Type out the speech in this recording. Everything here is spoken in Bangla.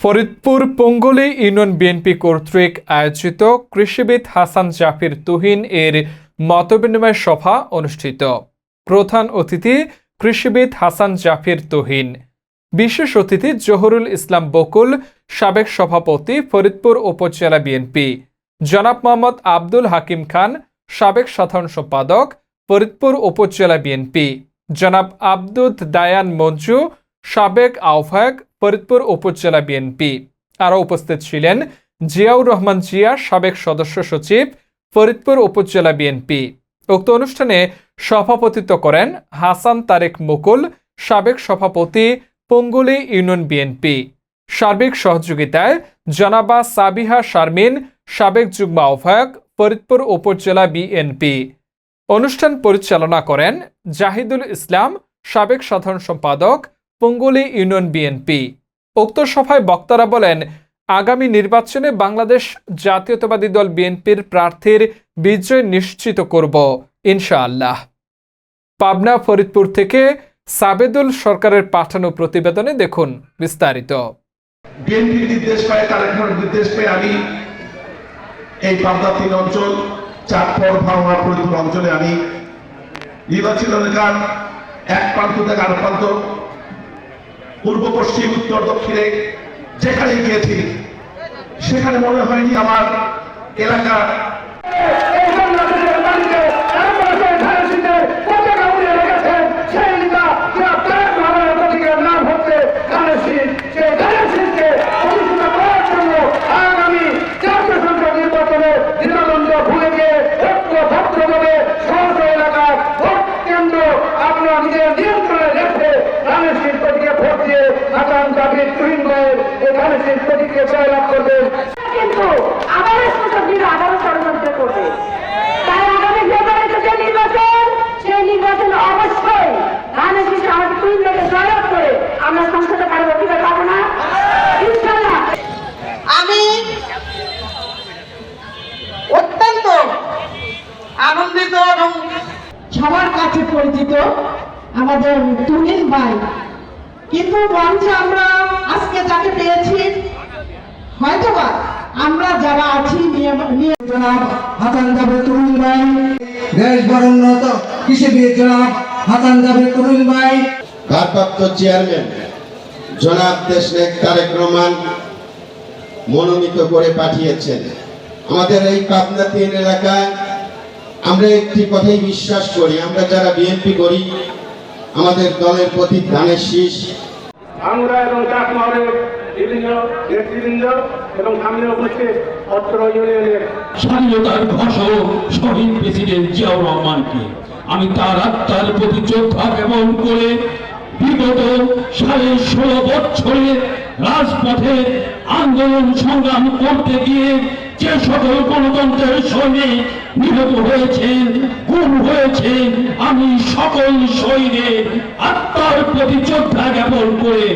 ফরিদপুর পঙ্গলী ইউনিয়ন বিএনপি কর্তৃক আয়োজিত কৃষিবিদ হাসান জাফির তুহিন এর মতবিনিময় সভা অনুষ্ঠিত। প্রধান অতিথি কৃষিবিদ হাসান জাফির তুহিন। বিশেষ অতিথি জহুরুল ইসলাম বকুল, সাবেক সভাপতি ফরিদপুর উপজেলা বিএনপি। জনাব মোহাম্মদ আব্দুল হাকিম খান, সাবেক সাধারণ সম্পাদক ফরিদপুর উপজেলা বিএনপি। জনাব আব্দুদ দায়ান মঞ্জু, সাবেক আহ্বায়ক ফরিদপুর উপজেলা বিএনপি। আরও উপস্থিত ছিলেন জিয়াউর রহমান জিয়া, সাবেক সদস্য সচিব, ফরিদপুর উপজেলা বিএনপি। উক্ত অনুষ্ঠানে সভাপতিত্ব করেন হাসান তারেক মুকুল, সাবেক সভাপতি পঙ্গুলি ইউনিয়ন বিএনপি। সার্বিক সহযোগিতায় জনাবা সাবিহা শারমিন, সাবেক যুগ্ম আহ্বায়ক, ফরিদপুর উপজেলা বিএনপি। অনুষ্ঠান পরিচালনা করেন জাহিদুল ইসলাম, সাবেক সাধারণ সম্পাদক পঙ্গুলি ইউনিয়ন বিএনপি উক্ত সভায় বক্তারা বলেন, আগামী নির্বাচনে বাংলাদেশ জাতীয়তাবাদী দল বিএনপির প্রার্থীর বিজয় নিশ্চিত করব, ইনশাআল্লাহ। পাবনা, ফরিদপুর থেকে সাবেদুল সরকারের পাঠানো প্রতিবেদনে দেখুন বিস্তারিত। বিএনপির নির্দেশ পায়, তারেক নির্দেশ পেয়ে, আমি এই পাবনা তিন অঞ্চল, চাঁদপুর ভাওয়া ফরিদপুর অঞ্চলে আমি নির্বাচন এলাকার এক প্রান্ত থেকে আরেক প্রান্ত পূর্ব পশ্চিম উত্তর দক্ষিণে যেখানে গিয়েছি সেখানে মনে হয়নি আমার এলাকা দিয়ে হাসান জাবির তুহিন ভাইয়ের এই প্রতীকে জয়লাভ করবেন কিন্তু আবারও সুযোগীরা আবারও ষড়যন্ত্র করবে। তাই আগামী ফেব্রুয়ারিতে যে নির্বাচন সেই নির্বাচন অবশ্যই ধানের শীষ আমাদের তিন জয়লাভ করে আমরা সংসদে কারও অধিকার পাবো না। ইনশাল্লাহ আমি অত্যন্ত আনন্দিত এবং সবার কাছে পরিচিত আমাদের তুহিন ভাই। কিন্তু মঞ্চে আমরা আজকে যাকে পেয়েছি হয়তোবা আমরা যারা আছি জনাব তরুণ ভাই। দেশ বরণ্যত কৃষিবিদ জনাব হাসান জাবের তরুণ ভাই। ভারপ্রাপ্ত চেয়ারম্যান জনাব দেশনেক তারেক রহমান মনোনীত করে পাঠিয়েছেন। আমাদের এই পাবনা তিন এলাকায় আমরা একটি কথাই বিশ্বাস করি আমরা যারা বিএনপি করি আমাদের দলের প্রতি ধানের শীষ। আমরা এবং চাকমারের বিভিন্ন নেতৃবৃন্দ এবং সামনে উপস্থিত অত্র ইউনিয়নের স্বাধীনতার ঘোষক শহীদ প্রেসিডেন্ট জিয়াউর রহমানকে। আমি তার আত্মার প্রতি শ্রদ্ধা জ্ঞাপন করে বিগত সাড়ে ষোলো বছরে রাজপথে আন্দোলন সংগ্রাম করতে গিয়ে যে সকল গণতন্ত্রের সৈনিক নিহত হয়েছেন গুম হয়েছেন আমি সকল শহীদের আত্মার প্রতি শ্রদ্ধা জ্ঞাপন করে